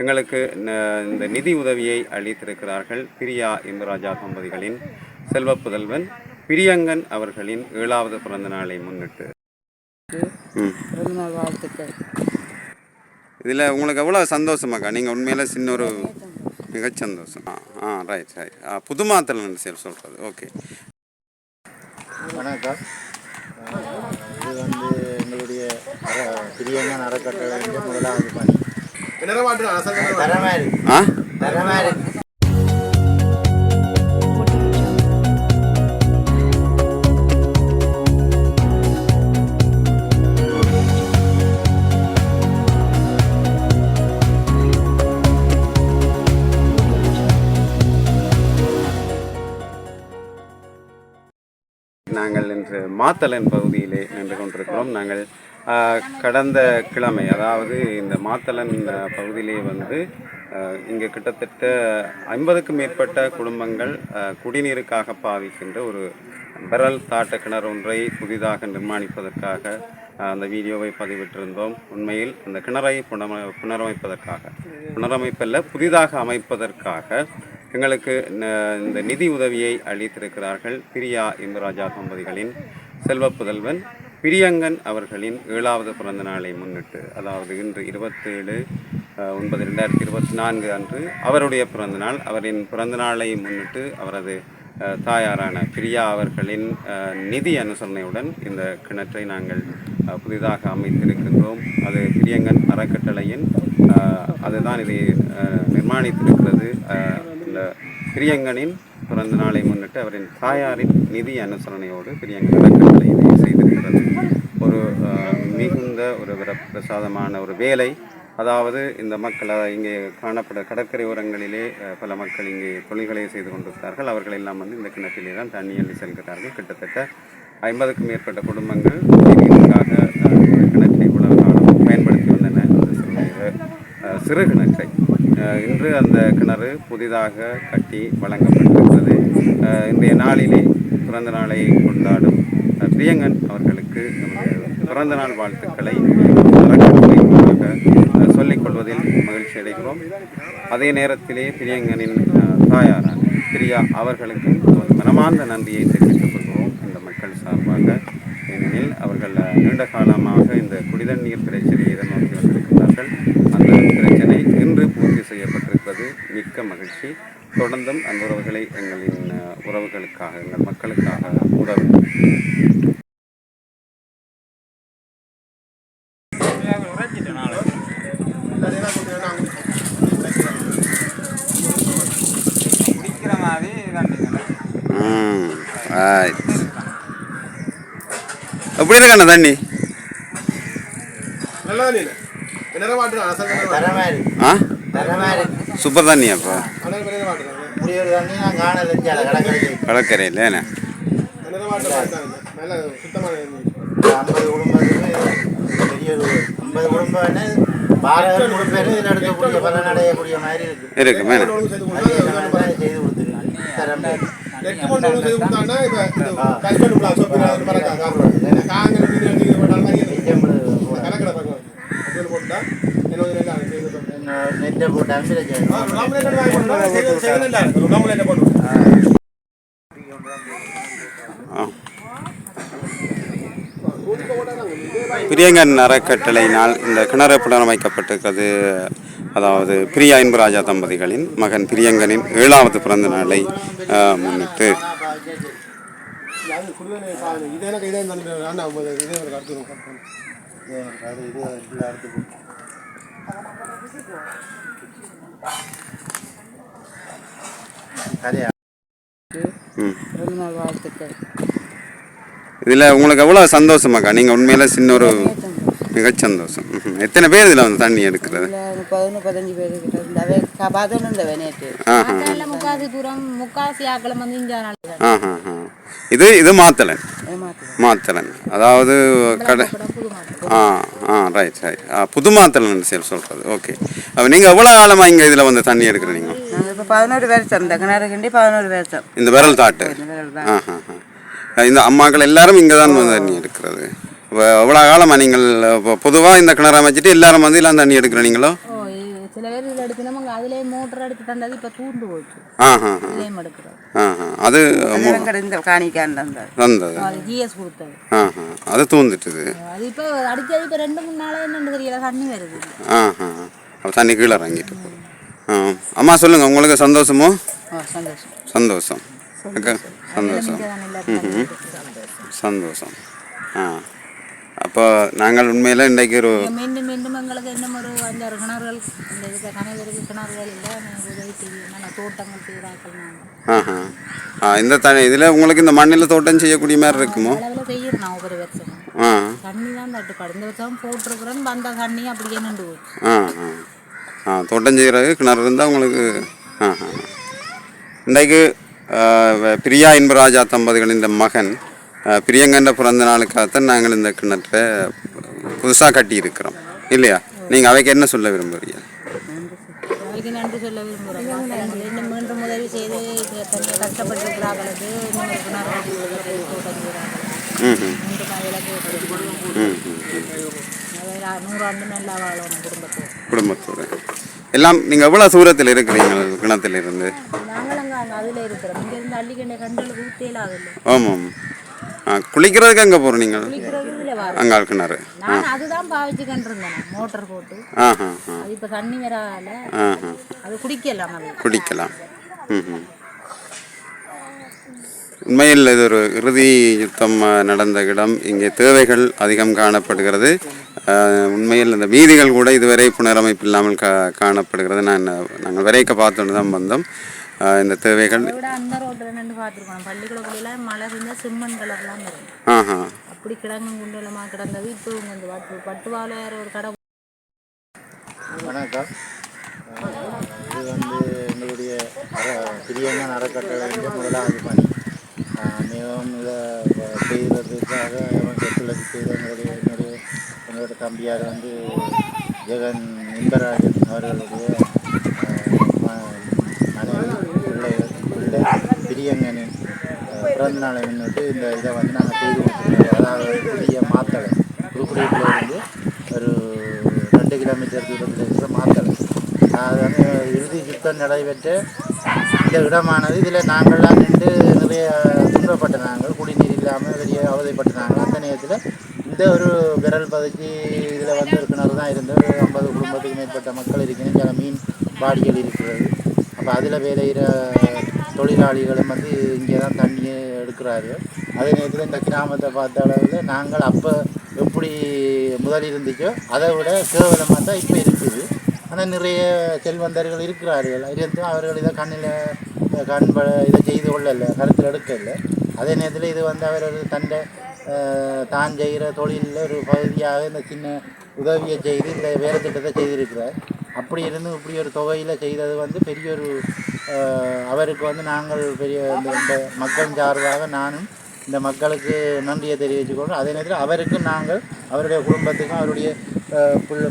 எங்களுக்கு இந்த நிதி உதவியை அளித்திருக்கிறார்கள் பிரியா இந்துராஜா தம்பதிகளின் செல்வ புதல்வன் பிரியங்கன் அவர்களின் ஏழாவது பிறந்த நாளை முன்னிட்டு. வாழ்த்துக்கள். இதில் உங்களுக்கு எவ்வளோ சந்தோஷமாக்கா நீங்கள் உண்மையில சின்ன ஒரு மிகச் சந்தோஷம். ஆ ஆ ரைட் ரைட் ஆ புது மாத்தலன்னு சரி சொல்கிறது ஓகே வணக்கம். இது வந்து எங்களுடைய பிரியங்கன் அறக்கட்டளையின் முதலாவது பணி. ஆ? நாங்கள் இன்று மாத்தலன் பகுதியிலே நின்று கொண்டிருக்கிறோம். நாங்கள் கடந்த கிழமை அதாவது இந்த மாத்தளன் பகுதியிலே வந்து இங்கே கிட்டத்தட்ட ஐம்பதுக்கும் மேற்பட்ட குடும்பங்கள் குடிநீருக்காக பாவிக்கின்ற ஒரு பெரல் தாட்ட கிணறு ஒன்றை புதிதாக நிர்மாணிப்பதற்காக அந்த வீடியோவை பதிவிட்டிருந்தோம். உண்மையில் அந்த கிணறை புனர புனரமைப்பதற்காக புனரமைப்பல்ல புதிதாக அமைப்பதற்காக எங்களுக்கு இந்த நிதி உதவியை அளித்திருக்கிறார்கள் பிரியா இந்துராஜா தம்பதிகளின் செல்வ புதல்வன் பிரியங்கன் அவர்களின் ஏழாவது பிறந்த நாளை முன்னிட்டு அதாவது இன்று இருபத்தேழு ஒன்பது ரெண்டாயிரத்தி இருபத்தி நான்கு அன்று அவருடைய பிறந்தநாள் அவரின் பிறந்த நாளை முன்னிட்டு அவரது தாயாரான பிரியா அவர்களின் நிதி அனுசரணையுடன் இந்த கிணற்றை நாங்கள் புதிதாக அமைத்திருக்கின்றோம். அது பிரியங்கன் அறக்கட்டளையின் அதுதான் இதை நிர்மாணித்திருக்கிறது. இந்த பிரியங்கனின் பிறந்த நாளை முன்னிட்டு அவரின் தாயாரின் நிதி அனுசரணையோடு பெரிய அறக்கட்டளை இதை செய்திருக்கிறது. ஒரு மிகுந்த ஒரு பிரசாதமான ஒரு வேலை. அதாவது இந்த மக்கள் இங்கே காணப்பட கடற்கரை ஓரங்களிலே பல மக்கள் இங்கே தொழில்களை செய்து கொண்டிருக்கிறார்கள். அவர்கள் எல்லாம் வந்து இந்த கிணற்றிலே தான் தண்ணி அள்ளி செல்கிறார்கள். கிட்டத்தட்ட ஐம்பதுக்கும் மேற்பட்ட குடும்பங்கள் கிணற்றை உலக பயன்படுத்தி வந்தன சிறு கிணற்றை. இன்று அந்த கிணறு புதிதாக கட்டி வழங்கப்பட்டிருக்கிறது. இன்றைய நாளிலே பிறந்த நாளை கொண்டாடும் பிரியங்கன் அவர்களுக்கு பிறந்த நாள் வாழ்த்துக்களை அறக்கட்டளை சொல்லிக் கொள்வதில் மகிழ்ச்சி அடைகிறோம். அதே நேரத்திலே பிரியங்கனின் தாயாரான பிரியா அவர்களுக்கு மனமார்ந்த நன்றியை தெரிவித்துக் கொள்கிறோம் இந்த மக்கள் சார்பாக ஏனெனில் அவர்கள் நீண்ட காலமாக இந்த குடிதண்ணீர் பிரச்சனையை எதிர்நோக்கி வந்திருக்கிறார்கள் அந்த செய்யப்பட்டிருப்பது மிக்க மகிழ்ச்சி. தொடர்ந்தும் அந்த உறவுகளை எங்களின் உறவுகளுக்காக எங்கள் மக்களுக்காக ரைட் எப்படி இருக்காண்ணா தண்ணி? தரமா இருக்கு ஆ? தரமா இருக்கு சூப்பர் தண்ணி அப்போ? தண்ணி நான் கடற்கரையில் என்ன? ஐம்பது குடும்பத்துக்கு காங்கிரஸ் ஒரு ஐம்பது குடும்பம் என்ன பாரகர் குடும்பம் இதில் எடுக்கக்கூடிய பலன் அடையக்கூடிய மாதிரி இருக்கு இருக்கு மேடம் அது பிரியங்கன் அறக்கட்டளையினால் இந்த கிணறு புனரமைக்கப்பட்டிருக்கிறது. அதாவது பிரியா இன்பராஜா தம்பதிகளின் மகன் பிரியங்கனின் ஏழாவது பிறந்த நாளை முன்னிட்டு. இது இதில் உங்களுக்கு எவ்வளோ சந்தோஷமாக்கா நீங்கள் உண்மையில சின்ன ஒரு மிகச் சந்தோஷம். எத்தனை பேர் இதில் வந்து தண்ணி எடுக்கிறது? முப்பது முப்பத்தஞ்சு பேர் பதினொன்று நேற்று. ஆஹா. நல்ல முக்காசி தூரம் முக்காசி ஆக்களும் வந்து இங்கே நாள் ஆஹா ஆ இது இது மாத்தலன். மாத்தலன். அதாவது கடை ஆ ஆ ரைட் ரைட் ஆ புது மாத்தலன் சரி சொல்கிறது ஓகே அப்போ நீங்கள் எவ்வளோ காலமாக இங்கே இதில் வந்து தண்ணி எடுக்கிறீங்க இப்போ பதினோரு வருஷம் இந்த கிணறு கிண்டி பதினோரு வருஷம் இந்த விரல் தாட்டு. ஆ இந்த அம்மாக்கள் எல்லாரும் இங்கே தான் வந்து தண்ணி எடுக்கிறது. இப்போ எவ்வளோ காலமாக நீங்கள் இப்போ பொதுவாக இந்த கிணறு அமைச்சிட்டு எல்லாரும் வந்து எல்லாம் தண்ணி எடுக்கிறீங்களோ ஓ இது சில பேர் இதில் எடுக்கணும்? அதிலே மோட்டர் எடுத்து தந்தது இப்போ தூண்டு போச்சு. இதுலேயும் எடுக்கிறோம். அது இந்த காணிக்கான் தந்தது. அது ஜிஎஸ் கொடுத்தது. அது தூந்துட்டுது. அது இப்போ அடித்தது இப்போ ரெண்டு மூணு நாளாக என்னன்னு தெரியல. தண்ணி வருது. அப்போ தண்ணி கீழே இறங்கிட்டு போகுது. ஆ அம்மா சொல்லுங்கள் உங்களுக்கு சந்தோஷமோ? சந்தோஷம். சந்தோஷம். சந்தோஷம். சந்தோஷம். ஆ. அப்போ நாங்கள் உண்மையில் இன்றைக்கு ஒரு மீண்டும் மீண்டும் எங்களுக்கு இன்னும் ஒரு அஞ்சாறு கிணறுகள் இந்த இதுக்கு கணவருக்கு கிணறுகள் இல்லை உதவி செய்யணும் தோட்டங்கள் செய்கிறாக்கள் நாங்கள் ஆஹா. ஆ இந்த தண்ணி இதில் உங்களுக்கு இந்த மண்ணில் தோட்டம் செய்யக்கூடிய மாதிரி இருக்குமோ? அளவில் செய்யணும் நான் ஒவ்வொரு வருஷமும். ஆ. தண்ணி தான் தட்டுப்பாடு இந்த வருஷம் போட்டிருக்கிறேன் வந்த தண்ணி அப்படியே நின்று போச்சு. ஆ ஆ. ஆ தோட்டம் செய்கிறது கிணறு இருந்தால் உங்களுக்கு ஆ ஆ இன்றைக்கு பிரியா இன்பராஜா தம்பதிகளின் இந்த மகன் பிரியங்கன்ற பிறந்த நாளுக்காகத்தான் நாங்கள் இந்த கிணற்றை புதுசாக கட்டியிருக்கிறோம். இல்லையா? நீங்கள் அவைக்கு என்ன சொல்ல விரும்புறீங்க? அதுக்கு நன்றி சொல்ல விரும்புகிறோம் மீண்டும் உதவி செய்து கஷ்டப்பட்டிருக்கிறார்களுக்கு நூறாண்டு நல்லா வாழணும் குடும்பத்தோடு குடும்பத்தோடு எல்லாம் நீங்கள் எவ்வளோ தூரத்தில் இருக்கிறீங்க கிணத்திலிருந்து? நாங்கள் அங்கே அங்கே அதில் இருக்கிறோம். இங்கேருந்து அள்ளிக்கண்டை கண்டல் ஊற்றேல அதில் ஆமாம். குளிக்கிறதுக்கு எங்கே போகிறோம் நீங்கள்? அங்கால் கிணறு. நான் அதுதான் பாவிச்சுக்கிட்டு இருந்தேன் மோட்டர் போட்டு. ஆஹா ஆ அது இப்போ தண்ணி வரால ஆஹா அது குடிக்கலாம் அது. குடிக்கலாம். ம்ஹும். உண்மையில் இது ஒரு இறுதி யுத்தம் நடந்த இடம். இங்கே தேவைகள் அதிகம் காணப்படுகிறது. உண்மையில் இந்த வீதிகள் கூட இதுவரை புனரமைப்பு இல்லாமல் கா காணப்படுகிறது. நான் நாங்கள் விரைக்க பார்த்துட்டு தான் வந்தோம். இந்த தேவைகள் அந்த ரோட்டில் நின்று பார்த்துருக்கோம் பள்ளிக்கூடக்குள்ள மழை செஞ்சால் செம்மண் கலர்லாம் வரும். ஆஹா. அப்படி கிடங்கு குண்டலமாக கிடந்தது. இப்போ இவங்க இந்த பட்டு பட்டு வாழையார் ஒரு கடை. வணக்கம். இது வந்து எங்களுடைய அற பிரியங்கன் அறக்கட்டளையின் முதலாவது பணி. மிகவும் இதை செய்வதற்காக ஒத்துழைப்பு செய்த எங்களுடைய என்னுடைய எங்களுடைய தம்பியார் வந்து ஜெகன் இன்பராஜன் அவர்களுடைய அஹ், ம- மனைவி பிள்ளைகள் பிள்ளை பிரியங்கனின் பிறந்த நாளை முன்னிட்டு இந்த இதை வந்து நாங்கள் செய்து கொடுத்துருக்கோம். அதாவது புதிய மாத்தலை புதுக்குடியில் இருந்து ஒரு ரெண்டு கிலோமீட்டர் தூரத்தில் இருக்கிற மாத்தலை அது வந்து இறுதி சுத்தம் நடைபெற்று இந்த இடமானது இதில் நாங்கள்லாம் நின்று நிறைய துன்பப்பட்ட நாங்கள் குடிநீர் இல்லாமல் பெரிய அவதிப்பட்ட நாங்கள் அந்த நேரத்தில் இந்த ஒரு விரல் பதுக்கி இதில் வந்து ஒரு கிணறு தான் இருந்தது. ஒரு ஐம்பது குடும்பத்துக்கு மேற்பட்ட மக்கள் இருக்கிறேன் சில மீன் பாடிகள் இருக்கிறது. அப்போ அதில் வேலையிற தொழிலாளிகளும் வந்து இங்கே தான் தண்ணியை எடுக்கிறார்கள் அதே நேரத்தில் இந்த கிராமத்தை பார்த்த அளவில் நாங்கள் அப்போ எப்படி முதல் இருந்துச்சோ அதை விட கேவலமாக தான் இப்போ இருக்குது. ஆனால் நிறைய செல்வந்தர்கள் இருக்கிறார்கள். இருந்தும் அவர்கள் இதை கண்ணில் கண் ப இதை செய்து கொள்ளலை கருத்தில் எடுக்கலை. அதே நேரத்தில் இது வந்து அவர்கள் தண்டை தான் செய்கிற தொழிலில் ஒரு பகுதியாக இந்த சின்ன உதவியை செய்து இந்த வேலை திட்டத்தை செய்திருக்கிறார். அப்படி இருந்து இப்படி ஒரு தொகையில் செய்தது வந்து பெரிய ஒரு அவருக்கு வந்து நாங்கள் பெரிய இந்த இந்த மக்கள் சார்பாக நானும் இந்த மக்களுக்கு நன்றியை தெரிவித்துக்கொண்டு அதே நேரத்தில் அவருக்கு நாங்கள் அவருடைய குடும்பத்துக்கும் அவருடைய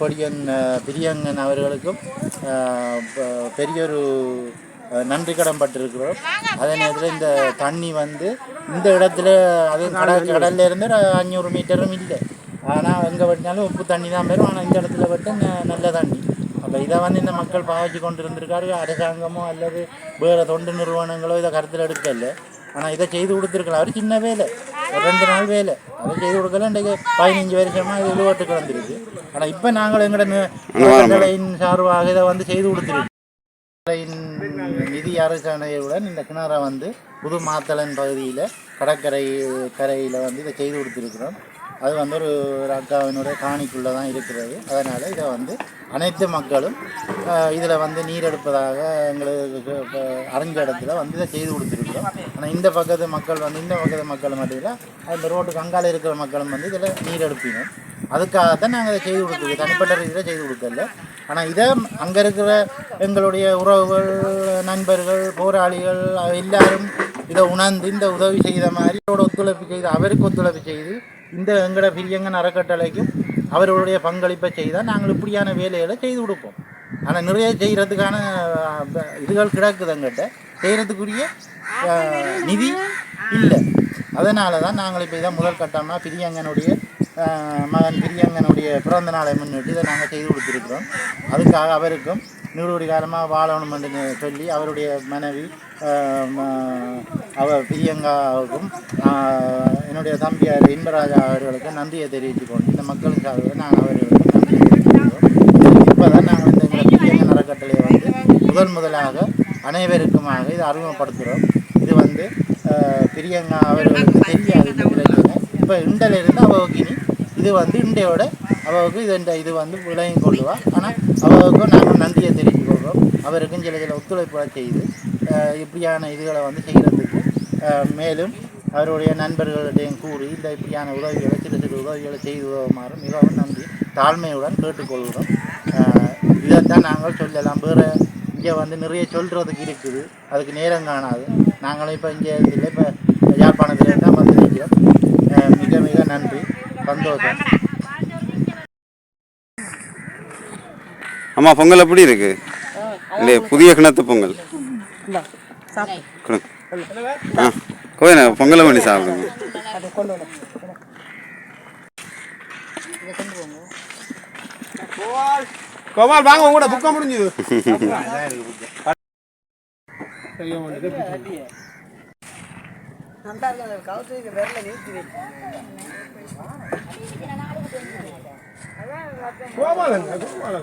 பொடியன் பிரியங்கன் அவர்களுக்கும் அஹ், ப- பெரிய ஒரு அஹ், நன்றி கடன் பட்டிருக்கிறோம். அதே நேரத்தில் இந்த தண்ணி வந்து இந்த இடத்துல அது கடல் கடல்ல இருந்து அஞ்சூறு மீட்டரும் இல்லை. ஆனால் எங்கே வெட்டினாலும் உப்பு தண்ணி தான் வரும். ஆனால் இந்த இடத்துல வெட்ட நல்ல தண்ணி. அப்போ இதை வந்து இந்த மக்கள் பாவிச்சு கொண்டு இருந்திருக்காரு அரசாங்கமோ அல்லது வேறு தொண்டு நிறுவனங்களோ இதை கருத்தில் எடுக்கல ஆனால் இதை செய்து கொடுத்துருக்கலாம் அவர் சின்ன வேலை ஒரு ரெண்டு நாள் வேலை அதை செய்து கொடுக்கல இன்றைக்கு பதினஞ்சு வருஷமாக இது இழுவட்டு கிடந்திருக்கு ஆனால் இப்போ நாங்கள் எங்களோட நி- சார்பாக இதை வந்து செய்து கொடுத்துருக்கோம் நிதி அரசாணையுடன் இந்த கிணறை வந்து புது மாத்தளன் பகுதியில் கடற்கரை கரையில் வந்து இதை செய்து கொடுத்துருக்குறோம் அது வந்து ஒரு ஒரு அக்காவினுடைய காணிக்குள்ளே தான் இருக்கிறது. அதனால் இதை வந்து அனைத்து மக்களும் இதில் வந்து நீர் எடுப்பதாக எங்களுக்கு இப்போ அறிஞ்ச இடத்துல வந்து இதை செய்து கொடுத்துருக்கோம் ஆனால் இந்த பக்கத்து மக்கள் வந்து இந்த பக்கத்து மக்கள் மட்டும் அந்த ரோட்டு கங்கால இருக்கிற மக்களும் வந்து இதில் நீர் எடுப்பினோம். அதுக்காகத்தான் நாங்கள் இதை செய்து கொடுத்துருக்கோம் தனிப்பட்ட ரீதியில் செய்து கொடுக்கல. ஆனால் இதை அங்கே இருக்கிற எங்களுடைய உறவுகள் நண்பர்கள் போராளிகள் எல்லாரும் இதை உணர்ந்து இந்த உதவி செய்த மாதிரி இதோட ஒத்துழைப்பு செய்து அவருக்கு ஒத்துழைப்பு செய்து இந்த எங்கட பிரியங்கன் அறக்கட்டளைக்கும் அவர்களுடைய பங்களிப்பை செய்தால் நாங்கள் இப்படியான வேலைகளை செய்து கொடுப்போம். ஆனால் நிறைய செய்கிறதுக்கான இதுகள் கிடக்குது எங்கிட்ட செய்கிறதுக்குரிய நிதி இல்லை. அதனால தான் நாங்கள் இப்போ இதை முதல் கட்டமாக பிரியங்கனுடைய மகன் பிரியங்கனுடைய பிறந்த நாளை முன்னிட்டு இதை நாங்கள் செய்து கொடுத்துருக்கிறோம். அதுக்காக அவருக்கும் நூறு காலமாக வாழணும் என்று சொல்லி அவருடைய மனைவி அவர் பிரியங்காவுக்கும் என்னுடைய தம்பியார் இன்பராஜா அவர்களுக்கும் நன்றியை தெரிவித்து கொண்டு இந்த மக்களுக்காகவே நாங்கள் அவர்களுக்கு நன்றியை தெரிவித்துக்கிறோம் இப்போ தான் நாங்கள் இந்த எங்களை பிரியங்க அறக்கட்டளையை வந்து முதல் முதலாக அனைவருக்குமாக இதை அறிமுகப்படுத்துகிறோம். இது வந்து பிரியங்கா அவர்களுக்கு தெரியாது இந்த பிரச்சனை இப்போ இண்டலிருந்து அவளுக்கு இனி இது வந்து இண்டையோட அவளுக்கு இது இந்த இது வந்து விலையும் கொள்ளுவாள் ஆனால் அவளுக்கும் நாங்கள் நன்றியை தெரிவித்துக் கொள்கிறோம். அவருக்கும் சில சில ஒத்துழைப்புகளை செய்து இப்படியான இதுகளை வந்து செய்கிறதுக்கு மேலும் அவருடைய நண்பர்களிடையும் கூறி இந்த இப்படியான உதவிகளை சிறு சிறு உதவிகளை செய்து உதவுமாறு மிகவும் நன்றி. தாழ்மையுடன் கேட்டுக்கொள்கிறோம் இதைத்தான் நாங்கள் சொல்லலாம். வேறு இங்கே வந்து நிறைய சொல்கிறதுக்கு இருக்குது. அதுக்கு நேரம் காணாது. நாங்களும் இப்போ இங்கே இல்லை இப்போ யாழ்ப்பாணத்தில் தான் வந்து நிற்கிறோம் மிக மிக நன்றி. சந்தோஷம். அம்மா பொங்கல் எப்படி இருக்கு? இல்லை புதிய கிணத்து பொங்கல். ஆ கோயில பொங்கலை பண்ணி சாப்பிடுங்க. கோபால் வாங்க உங்களோட புக்கம் முடிஞ்சுது. கோபால் எங்க? கோபால்